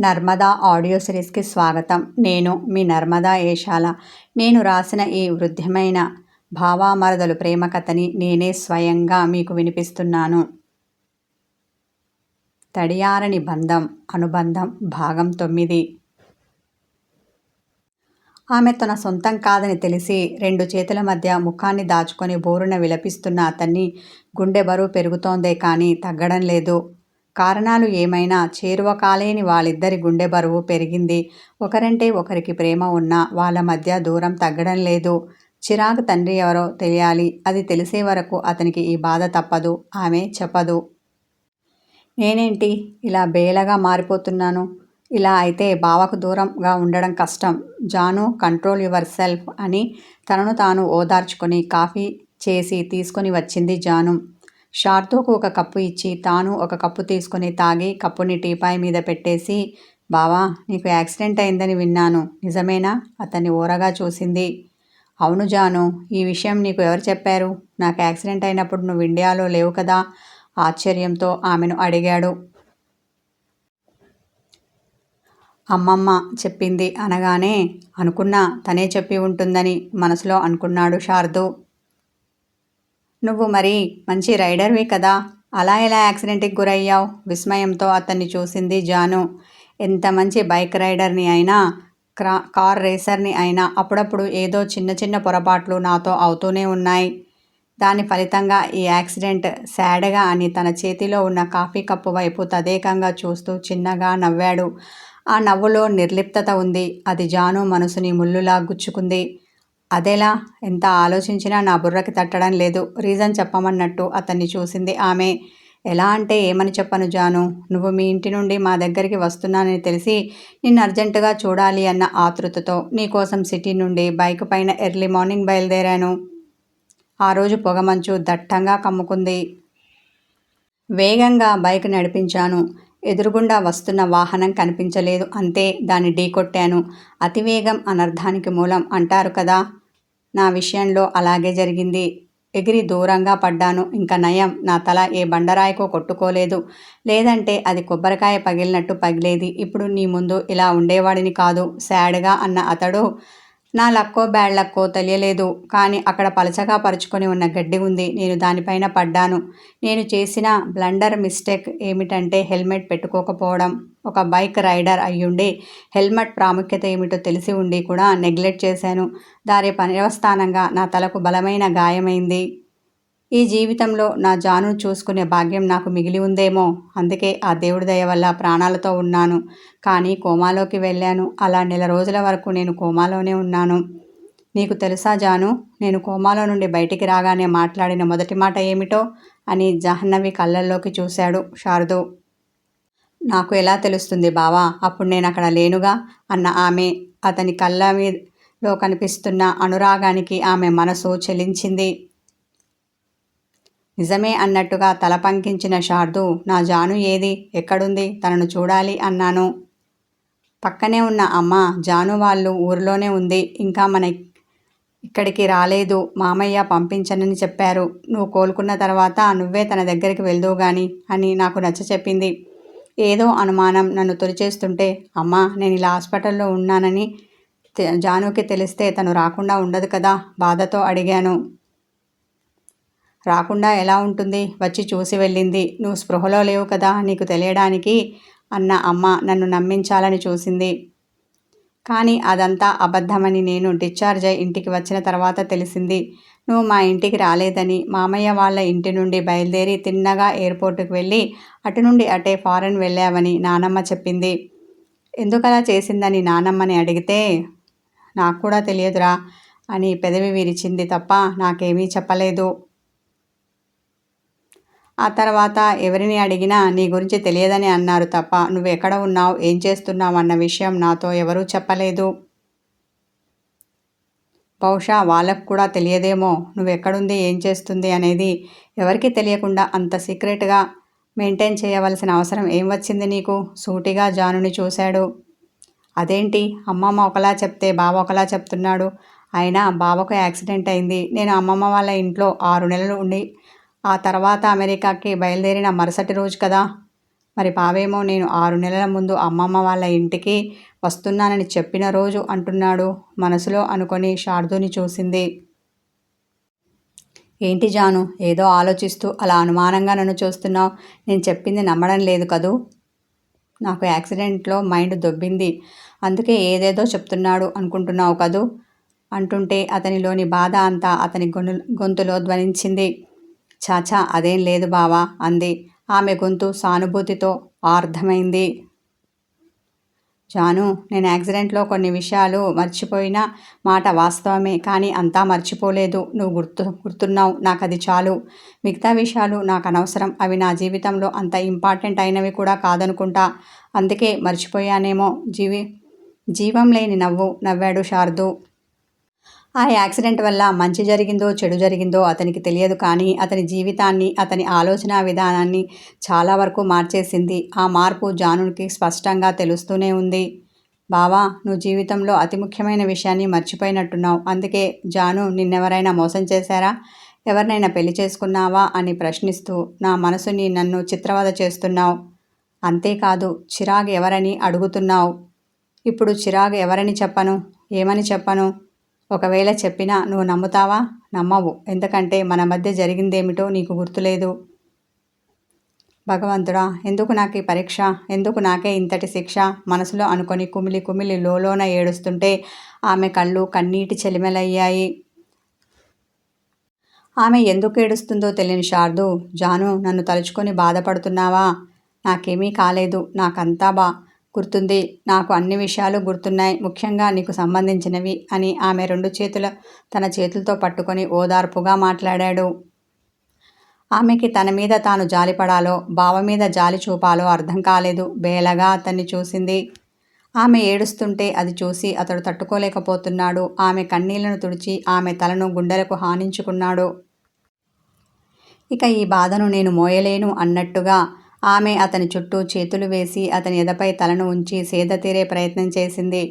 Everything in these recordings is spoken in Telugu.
నర్మదా ఆడియో సిరీస్కి స్వాగతం. నేను మీ నర్మదా ఏషాల. నేను రాసిన ఈ వృద్ధమైన భావామరదలు ప్రేమ కథని నేనే స్వయంగా మీకు వినిపిస్తున్నాను. తడియారని బంధం అనుబంధం భాగం తొమ్మిది. ఆమె తన సొంతం కాదని తెలిసి రెండు చేతుల మధ్య ముఖాన్ని దాచుకొని బోరున విలపిస్తున్న అతన్ని గుండె బరువు పెరుగుతోందే కానీ తగ్గడం లేదు. కారణాలు ఏమైనా చేరువ కాలేని వాళ్ళిద్దరి గుండె బరువు పెరిగింది. ఒకరంటే ఒకరికి ప్రేమ ఉన్నా వాళ్ళ మధ్య దూరం తగ్గడం లేదు. చిరాకు తండ్రి ఎవరో తెలియాలి. అది తెలిసే వరకు అతనికి ఈ బాధ తప్పదు. ఆమె చెప్పదు. నేనేంటి? ఇలా బేలగా మారిపోతున్నాను. ఇలా అయితే బావకు దూరంగా ఉండడం కష్టం. జాను కంట్రోల్ యువర్ సెల్ఫ్ అని తనను తాను ఓదార్చుకొని కాఫీ చేసి తీసుకొని వచ్చింది జాను. షార్తోకు ఒక కప్పు ఇచ్చి తాను ఒక కప్పు తీసుకుని తాగి కప్పుని టీపాయ్ మీద పెట్టేసి బావా నీకు యాక్సిడెంట్ అయిందని విన్నాను. నిజమేనా? అతన్ని ఊరగా చూసింది. అవును జాను. ఈ విషయం నీకు ఎవరు చెప్పారు? నాకు యాక్సిడెంట్ అయినప్పుడు నువ్వు ఇండియాలో లేవు కదా? ఆశ్చర్యంతో ఆమెను అడిగాడు. అమ్మమ్మ చెప్పింది అనగానే అనుకున్నా తనే చెప్పి ఉంటుందని మనసులో అనుకున్నాడు శారదు నువ్వు మరి మంచి రైడర్వి కదా? అలా ఎలా యాక్సిడెంట్కి గురయ్యావు? విస్మయంతో అతన్ని చూసింది జాను. ఎంత మంచి బైక్ రైడర్ని అయినా క్రా కార్ రేసర్ని అయినా అప్పుడప్పుడు ఏదో చిన్న చిన్న పొరపాట్లు నాతో అవుతూనే ఉన్నాయి. దాని ఫలితంగా ఈ యాక్సిడెంట్ శాడగా అని తన చేతిలో ఉన్న కాఫీ కప్పు వైపు తదేకంగా చూస్తూ చిన్నగా నవ్వాడు. ఆ నవ్వులో నిర్లిప్తత ఉంది. అది జాను మనసుని ముల్లులా గుచ్చుకుంది. అదేలా? ఎంత ఆలోచించినా నా బుర్రకి తట్టడం లేదు. రీజన్ చెప్పమన్నట్టు అతన్ని చూసింది ఆమె. ఎలా అంటే ఏమని చెప్పను జాను? నువ్వు మీ ఇంటి నుండి మా దగ్గరికి వస్తున్నానని తెలిసి నిన్ను అర్జెంటుగా చూడాలి అన్న ఆతృతతో నీకోసం సిటీ నుండి బైక్ పైన ఎర్లీ మార్నింగ్ బయలుదేరాను. ఆ రోజు పొగమంచు దట్టంగా కమ్ముకుంది. వేగంగా బైక్ నడిపించాను. ఎదురుగుండా వస్తున్న వాహనం కనిపించలేదు. అంతే దాన్ని ఢీకొట్టాను. అతివేగం అనర్థానికి మూలం అంటారు కదా? నా విషయంలో అలాగే జరిగింది. ఎగిరి దూరంగా పడ్డాను. ఇంకా నయం. నా తల ఏ బండరాయికో కొట్టుకోలేదు. లేదంటే అది కొబ్బరికాయ పగిలినట్టు పగిలేది. ఇప్పుడు నీ ముందు ఇలా ఉండేవాడిని కాదు. శాడ్గా అన్న అతడు నా లక్కో బ్యాడ్ లక్కో తెలియలేదు. కానీ అక్కడ పలచగా పరుచుకొని ఉన్న గడ్డి ఉంది. నేను దానిపైన పడ్డాను. నేను చేసిన బ్లండర్ మిస్టేక్ ఏమిటంటే హెల్మెట్ పెట్టుకోకపోవడం. ఒక బైక్ రైడర్ అయ్యుండి హెల్మెట్ ప్రాముఖ్యత ఏమిటో తెలిసి ఉండి కూడా నెగ్లెక్ట్ చేశాను. దారి పర్యవస్థానంగా నా తలకు బలమైన గాయమైంది. ఈ జీవితంలో నా జాను చూసుకునే భాగ్యం నాకు మిగిలి ఉందేమో. అందుకే ఆ దేవుడి దయ వల్ల ప్రాణాలతో ఉన్నాను. కానీ కోమాలోకి వెళ్ళాను. అలా నెల రోజుల వరకు నేను కోమాలోనే ఉన్నాను. నీకు తెలుసా జాను? నేను కోమాలో నుండి బయటికి రాగానే మాట్లాడిన మొదటి మాట ఏమిటో అని జహన్నవి కళ్ళల్లోకి చూశాడు శారదు. నాకు ఎలా తెలుస్తుంది బావా? అప్పుడు నేను అక్కడ లేనుగా? అన్న ఆమె అతని కళ్ళ మీదలో కనిపిస్తున్న అనురాగానికి ఆమె మనసు చెలించింది. నిజమే అన్నట్టుగా తల పంకించిన శార్దు నా జాను ఏది? ఎక్కడుంది? తనను చూడాలి అన్నాను. పక్కనే ఉన్న అమ్మ జాను వాళ్ళు ఊరిలోనే ఉంది. ఇంకా మన ఇక్కడికి రాలేదు. మామయ్య పంపించనని చెప్పారు. నువ్వు కోలుకున్న తర్వాత నువ్వే తన దగ్గరికి వెళ్దువు గాని అని నాకు నచ్చ చెప్పింది. ఏదో అనుమానం నన్ను తొలిచేస్తుంటే అమ్మ నేను ఇలా హాస్పిటల్లో ఉన్నానని జానుకి తెలిస్తే తను రాకుండా ఉండదు కదా బాధతో అడిగాను. రాకుండా ఎలా ఉంటుంది? వచ్చి చూసి వెళ్ళింది. నువ్వు స్పృహలో లేవు కదా నీకు తెలియడానికి అన్న అమ్మ నన్ను నమ్మించాలని చూసింది. కానీ అదంతా అబద్ధమని నేను డిశ్చార్జ్ అయి ఇంటికి వచ్చిన తర్వాత తెలిసింది. నువ్వు మా ఇంటికి రాలేదని. మామయ్య వాళ్ళ ఇంటి నుండి బయలుదేరి తిన్నగా ఎయిర్పోర్టుకు వెళ్ళి అటు నుండి అటే ఫారెన్ వెళ్ళావని నానమ్మ చెప్పింది. ఎందుకలా చేసిందని నానమ్మని అడిగితే నాకు కూడా తెలియదురా అని పెదవి విరిచింది తప్ప నాకేమీ చెప్పలేదు. ఆ తర్వాత ఎవరిని అడిగినా నీ గురించి తెలియదని అన్నారు తప్ప నువ్వు ఎక్కడ ఉన్నావు? ఏం చేస్తున్నావు? అన్న విషయం నాతో ఎవరూ చెప్పలేదు. బహుశా వాళ్ళకు కూడా తెలియదేమో. నువ్వు ఎక్కడుంది ఏం చేస్తుంది? అనేది ఎవరికి తెలియకుండా అంత సీక్రెట్గా మెయింటైన్ చేయవలసిన అవసరం ఏం వచ్చింది నీకు? సూటిగా జానుని చూశాడు. అదేంటి? అమ్మమ్మ ఒకలా చెప్తే బావ ఒకలా చెప్తున్నాడు. అయినా బావకు యాక్సిడెంట్ అయింది. నేను అమ్మమ్మ వాళ్ళ ఇంట్లో ఆరు నెలలు ఉండి ఆ తర్వాత అమెరికాకి బయలుదేరిన మరుసటి రోజు కదా? మరి పావేమో నేను ఆరు నెలల ముందు అమ్మమ్మ వాళ్ళ ఇంటికి వస్తున్నానని చెప్పిన రోజు అంటున్నాడు మనసులో అనుకొని శారదుని చూసింది. ఏంటి జాను ఏదో ఆలోచిస్తూ అలా అనుమానంగా నన్ను చూస్తున్నావు? నేను చెప్పింది నమ్మడం లేదు కదూ? నాకు యాక్సిడెంట్లో మైండ్ దొబ్బింది. అందుకే ఏదేదో చెప్తున్నాడు అనుకుంటున్నావు కదూ? అంటుంటే అతనిలోని బాధ అంతా అతని గొంతులో ధ్వనించింది. చాచా అదేం లేదు బావా అంది. ఆమె గొంతు సానుభూతితో అర్థమైంది జాను నేను యాక్సిడెంట్లో కొన్ని విషయాలు మర్చిపోయిన మాట వాస్తవమే కానీ అంతా మర్చిపోలేదు. నువ్వు గుర్తు గుర్తున్నావు నాకు అది చాలు. మిగతా విషయాలు నాకు అనవసరం అవి నా జీవితంలో అంత ఇంపార్టెంట్ అయినవి కూడా కాదనుకుంటా. అందుకే మర్చిపోయానేమో జీవి జీవం లేని నవ్వు నవ్వాడు శారదు. ఆ యాక్సిడెంట్ వల్ల మంచి జరిగిందో చెడు జరిగిందో అతనికి తెలియదు కానీ అతని జీవితాన్ని అతని ఆలోచన విధానాన్ని చాలా వరకు మార్చేసింది. ఆ మార్పు జానుకి స్పష్టంగా తెలుస్తూనే ఉంది. బావా నువ్వు జీవితంలో అతి ముఖ్యమైన విషయాన్ని మర్చిపోయినట్టున్నావు. అందుకే జాను నిన్నెవరైనా మోసం చేశారా? ఎవరినైనా పెళ్ళి చేసుకున్నావా? అని ప్రశ్నిస్తూ నా మనసుని నన్ను చిత్రవద చేస్తున్నావు. అంతేకాదు చిరాగ్ ఎవరని అడుగుతున్నావు. ఇప్పుడు చిరాగ్ ఎవరని చెప్పను? ఏమని చెప్పను? ఒకవేళ చెప్పినా నువ్వు నమ్ముతావా? నమ్మవు. ఎందుకంటే మన మధ్య జరిగిందేమిటో నీకు గుర్తులేదు. భగవంతుడా ఎందుకు నాకు ఈ పరీక్ష? ఎందుకు నాకే ఇంతటి శిక్ష? మనసులో అనుకొని కుమిలి కుమిలి లోలోన ఏడుస్తుంటే ఆమె కళ్ళు కన్నీటి చెలిమెలయ్యాయి. ఆమె ఎందుకు ఏడుస్తుందో తెలియని శారదు జాను నన్ను తలుచుకొని బాధపడుతున్నావా? నాకేమీ కాలేదు. నాకంతా బా గుర్తుంది. నాకు అన్ని విషయాలు గుర్తున్నాయి. ముఖ్యంగా నీకు సంబంధించినవి అని ఆమె రెండు చేతుల తన చేతులతో పట్టుకొని ఓదార్పుగా మాట్లాడాడు. ఆమెకి తన మీద తాను జాలిపడాలో బావ మీద జాలి చూపాలో అర్థం కాలేదు. బేలగా అతన్ని చూసింది. ఆమె ఏడుస్తుంటే అది చూసి అతడు తట్టుకోలేకపోతున్నాడు. ఆమె కన్నీళ్ళను తుడిచి ఆమె తలను గుండెలకు హానించుకున్నాడు. ఇక ఈ బాధను నేను మోయలేను అన్నట్టుగా ఆమె అతని చుట్టూ చేతులు వేసి అతని ఎదపై తలను ఉంచి సేద తీరే ప్రయత్నం చేసింది.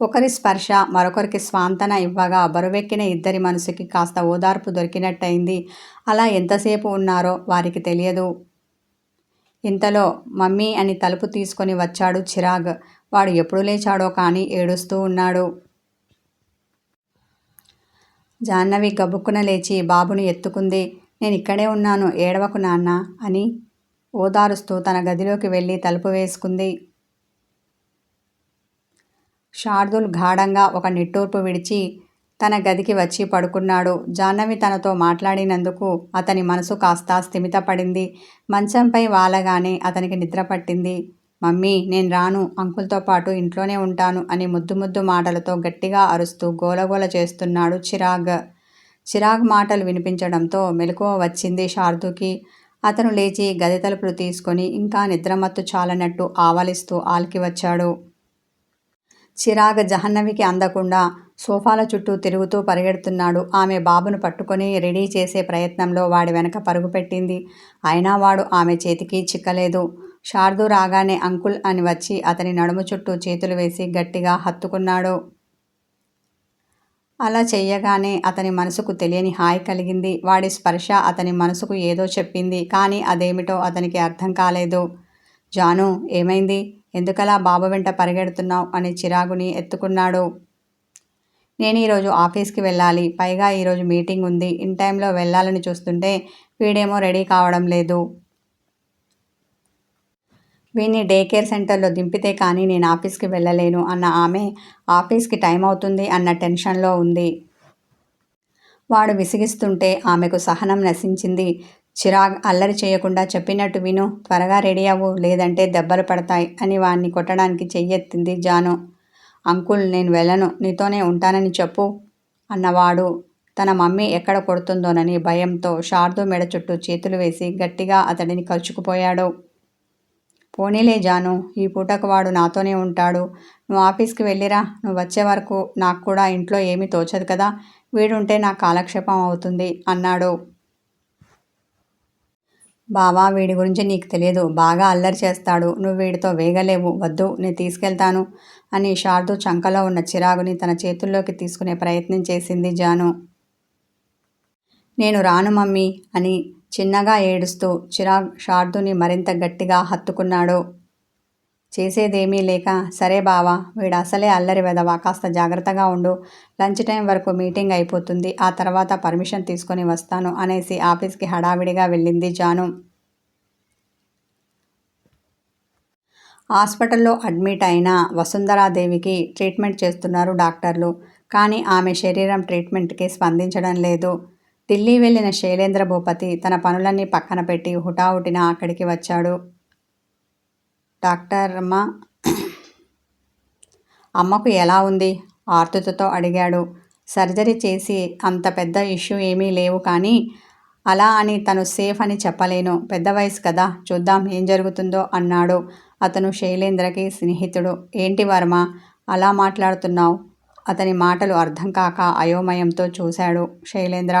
ఒకరి స్పర్శ మరొకరికి స్వాంతన ఇవ్వగా బరువెక్కిన ఇద్దరి మనసుకి కాస్త ఓదార్పు దొరికినట్టయింది. అలా ఎంతసేపు ఉన్నారో వారికి తెలియదు. ఇంతలో మమ్మీ అని తలుపు తీసుకొని వచ్చాడు చిరాగ్. వాడు ఎప్పుడు లేచాడో కానీ ఏడుస్తూ ఉన్నాడు. జాహ్నవి గబుక్కున లేచి బాబుని ఎత్తుకుంది. నేను ఇక్కడే ఉన్నాను ఏడవకు నాన్న అని ఓదారుస్తూ తన గదిలోకి వెళ్ళి తలుపు వేసుకుంది. శార్దుల్ గాఢంగా ఒక నిట్టూర్పు విడిచి తన గదికి వచ్చి పడుకున్నాడు. జాహ్నవి తనతో మాట్లాడినందుకు అతని మనసు కాస్త స్థిమితపడింది. మంచంపై వాలగానే అతనికి నిద్ర పట్టింది. మమ్మీ నేను రాను అంకుల్తో పాటు ఇంట్లోనే ఉంటాను అని ముద్దు ముద్దు మాటలతో గట్టిగా అరుస్తూ గోలగోల చేస్తున్నాడు చిరాగ్. చిరాగ్ మాటలు వినిపించడంతో మెలకువ వచ్చింది శారదుకి. అతను లేచి గది తలుపులు తీసుకొని ఇంకా నిద్రమత్తు చాలనట్టు ఆవలిస్తూ ఆల్కి వచ్చాడు. చిరాగ్ జహన్నవికి అందకుండా సోఫాల చుట్టూ తిరుగుతూ పరిగెడుతున్నాడు. ఆమె బాబును పట్టుకొని రెడీ చేసే ప్రయత్నంలో వాడి వెనక పరుగుపెట్టింది అయినా వాడు ఆమె చేతికి చిక్కలేదు. శారదు రాగానే అంకుల్ అని వచ్చి అతని నడుము చుట్టూ చేతులు వేసి గట్టిగా హత్తుకున్నాడు. అలా చెయ్యగానే అతని మనసుకు తెలియని హాయి కలిగింది. వాడి స్పర్శ అతని మనసుకు ఏదో చెప్పింది కానీ అదేమిటో అతనికి అర్థం కాలేదు. జాను ఏమైంది? ఎందుకలా బాబు వెంట పరిగెడుతున్నావు? అని చిరాగుని ఎత్తుకున్నాడు. నేను ఈరోజు ఆఫీస్కి వెళ్ళాలి. పైగా ఈరోజు మీటింగ్ ఉంది. ఇన్ టైంలో వెళ్ళాలని చూస్తుంటే వీడేమో రెడీ కావడం లేదు. వీని డే కేర్ సెంటర్లో దింపితే కానీ నేను ఆఫీస్కి వెళ్ళలేను అన్న ఆమె ఆఫీస్కి టైం అవుతుంది అన్న టెన్షన్లో ఉంది. వాడు విసిగిస్తుంటే ఆమెకు సహనం నశించింది. చిరాగ్ అల్లరి చేయకుండా చెప్పినట్టు విను త్వరగా రెడీ అవ్వు లేదంటే దెబ్బలు పడతాయి అని వాణ్ణి కొట్టడానికి చెయ్యెత్తింది జాను. అంకుల్ నేను వెళ్ళను నీతోనే ఉంటానని చెప్పు అన్నవాడు. తన మమ్మీ ఎక్కడ కొడుతుందోనని భయంతో శారదు మెడ చుట్టూ చేతులు వేసి గట్టిగా అతడిని కలుచుకుపోయాడు. పోనీలే జాను ఈ పూటకు వాడు నాతోనే ఉంటాడు. నువ్వు ఆఫీస్కి వెళ్ళిరా నువ్వు వచ్చే వరకు నాకు కూడా ఇంట్లో ఏమీ తోచదు కదా వీడుంటే నా కాలక్షేపం అవుతుంది అన్నాడు. బావా వీడి గురించి నీకు తెలియదు బాగా అల్లరి చేస్తాడు. నువ్వు వీడితో వేగలేవు వద్దు నేను తీసుకెళ్తాను అని శారదు చంకలో ఉన్న చిరాగుని తన చేతుల్లోకి తీసుకునే ప్రయత్నం చేసింది జాను. నేను రాను మమ్మీ అని చిన్నగా ఏడుస్తూ చిరాగ్ శార్దుని మరింత గట్టిగా హత్తుకున్నాడు. చేసేదేమీ లేక సరే బావా వీడు అసలే అల్లరి వెదవా కాస్త జాగ్రత్తగా ఉండు. లంచ్ టైం వరకు మీటింగ్ అయిపోతుంది. ఆ తర్వాత పర్మిషన్ తీసుకొని వస్తాను అనేసి ఆఫీస్కి హడావిడిగా వెళ్ళింది జాను. హాస్పిటల్లో అడ్మిట్ అయిన వసుంధరాదేవికి ట్రీట్మెంట్ చేస్తున్నారు డాక్టర్లు. కానీ ఆమె శరీరం ట్రీట్మెంట్కి స్పందించడం లేదు. ఢిల్లీ వెళ్ళిన శైలేంద్ర భూపతి తన పనులన్నీ పక్కన పెట్టి హుటాహుటిన అక్కడికి వచ్చాడు. డాక్టర్ అమ్మ అమ్మకు ఎలా ఉంది? ఆర్తుతతో అడిగాడు. సర్జరీ చేసి అంత పెద్ద ఇష్యూ ఏమీ లేవు కానీ అలా అని తను సేఫ్ అని చెప్పలేను. పెద్ద వయసు కదా చూద్దాం ఏం జరుగుతుందో అన్నాడు అతను శైలేంద్రకి స్నేహితుడు. ఏంటి వర్మ అలా మాట్లాడుతున్నావు? అతని మాటలు అర్థం కాక అయోమయంతో చూశాడు శైలేంద్ర.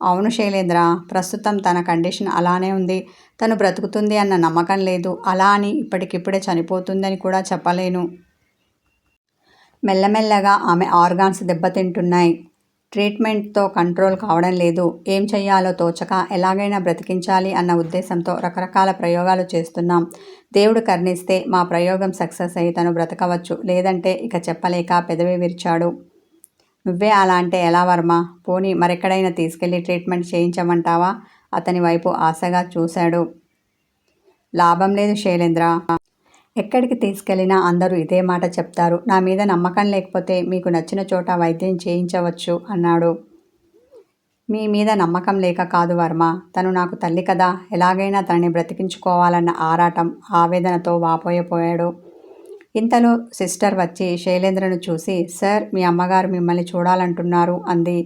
అవును శైలేంద్ర ప్రస్తుతం తన కండిషన్ అలానే ఉంది. తను బ్రతుకుతుంది అన్న నమ్మకం లేదు. అలా అని ఇప్పటికిప్పుడే చనిపోతుందని కూడా చెప్పలేను. మెల్లమెల్లగా ఆమె ఆర్గాన్స్ దెబ్బతింటున్నాయి. ట్రీట్మెంట్తో కంట్రోల్ కావడం లేదు. ఏం చెయ్యాలో తోచక ఎలాగైనా బ్రతికించాలి అన్న ఉద్దేశంతో రకరకాల ప్రయోగాలు చేస్తున్నాం. దేవుడు కర్ణిస్తే మా ప్రయోగం సక్సెస్ అయ్యి తను బ్రతకవచ్చు. లేదంటే ఇక చెప్పలేక పెదవి విరిచాడు. నువ్వే అలా అంటే ఎలా వర్మ? పోనీ మరెక్కడైనా తీసుకెళ్ళి ట్రీట్మెంట్ చేయించమంటావా? అతని వైపు ఆశగా చూశాడు. లాభం లేదు శైలేంద్ర. ఎక్కడికి తీసుకెళ్ళినా అందరూ ఇదే మాట చెప్తారు. నా మీద నమ్మకం లేకపోతే మీకు నచ్చిన చోట వైద్యం చేయించవచ్చు అన్నాడు. మీ మీద నమ్మకం లేక కాదు వర్మ. తను నాకు తల్లి కదా. ఎలాగైనా తనని బ్రతికించుకోవాలన్న ఆరాటం ఆవేదనతో వాపోయపోయాడు ఇంతలో సిస్టర్ వచ్చి శైలేంద్రను చూసి సార్ మీ అమ్మగారు మిమ్మల్ని చూడాలంటున్నారు అంది.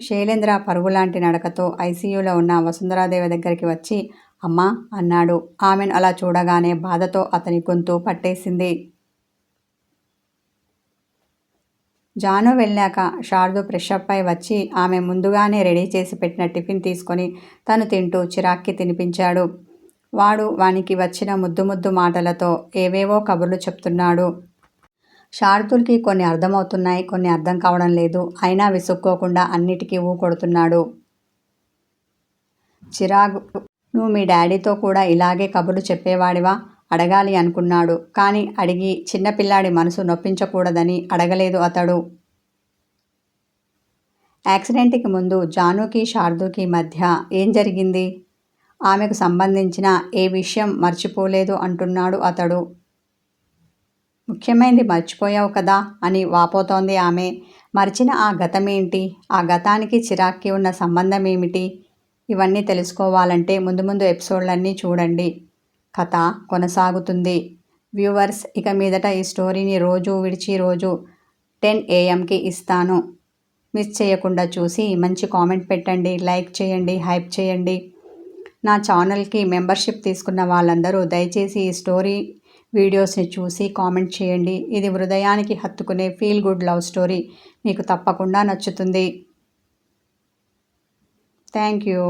శైలేంద్ర పరుగులాంటి నడకతో ఐసీయూలో ఉన్న వసుంధరాదేవి దగ్గరికి వచ్చి అమ్మా అన్నాడు. ఆమెను అలా చూడగానే బాధతో అతని గొంతు పట్టేసింది. జాను వెళ్ళాక శారదు ఫ్రెషప్ అయి వచ్చి ఆమె ముందుగానే రెడీ చేసి పెట్టిన టిఫిన్ తీసుకొని తను తింటూ చిరాక్కి తినిపించాడు. వాడు వానికి వచ్చిన ముద్దు ముద్దు మాటలతో ఏవేవో కబుర్లు చెప్తున్నాడు. షార్దుల్కి కొన్ని అర్థమవుతున్నాయి కొన్ని అర్థం కావడం లేదు. అయినా విసుక్కోకుండా అన్నిటికీ ఊ కొడుతున్నాడు. చిరాగు నువ్వు మీ డాడీతో కూడా ఇలాగే కబుర్లు చెప్పేవాడివా? అడగాలి అనుకున్నాడు. కానీ అడిగి చిన్నపిల్లాడి మనసు నొప్పించకూడదని అడగలేదు అతడు. యాక్సిడెంట్కి ముందు జానుకి శారదుకి మధ్య ఏం జరిగింది? ఆమెకు సంబంధించిన ఏ విషయం మర్చిపోలేదు అంటున్నాడు అతడు. ముఖ్యమైనది మర్చిపోయావు కదా అని వాపోతోంది ఆమె. మర్చిన ఆ గతమేంటి? ఆ గతానికి చిరాక్కి ఉన్న సంబంధం ఏమిటి ఇవన్నీ తెలుసుకోవాలంటే ముందు ముందు ఎపిసోడ్లన్నీ చూడండి. కథ కొనసాగుతుంది. వ్యూవర్స్ ఇక మీదట ఈ స్టోరీని రోజు విడిచి రోజు టెన్ ఏఎంకి ఇస్తాను. మిస్ చేయకుండా చూసి మంచి కామెంట్ పెట్టండి లైక్ చేయండి హైప్ చేయండి. నా ఛానల్కి మెంబర్షిప్ తీసుకున్న వాళ్ళందరూ దయచేసి ఈ స్టోరీ వీడియోస్ని చూసి కామెంట్ చేయండి. ఇది హృదయానికి హత్తుకునే ఫీల్ గుడ్ లవ్ స్టోరీ. మీకు తప్పకుండా నచ్చుతుంది. Thank you.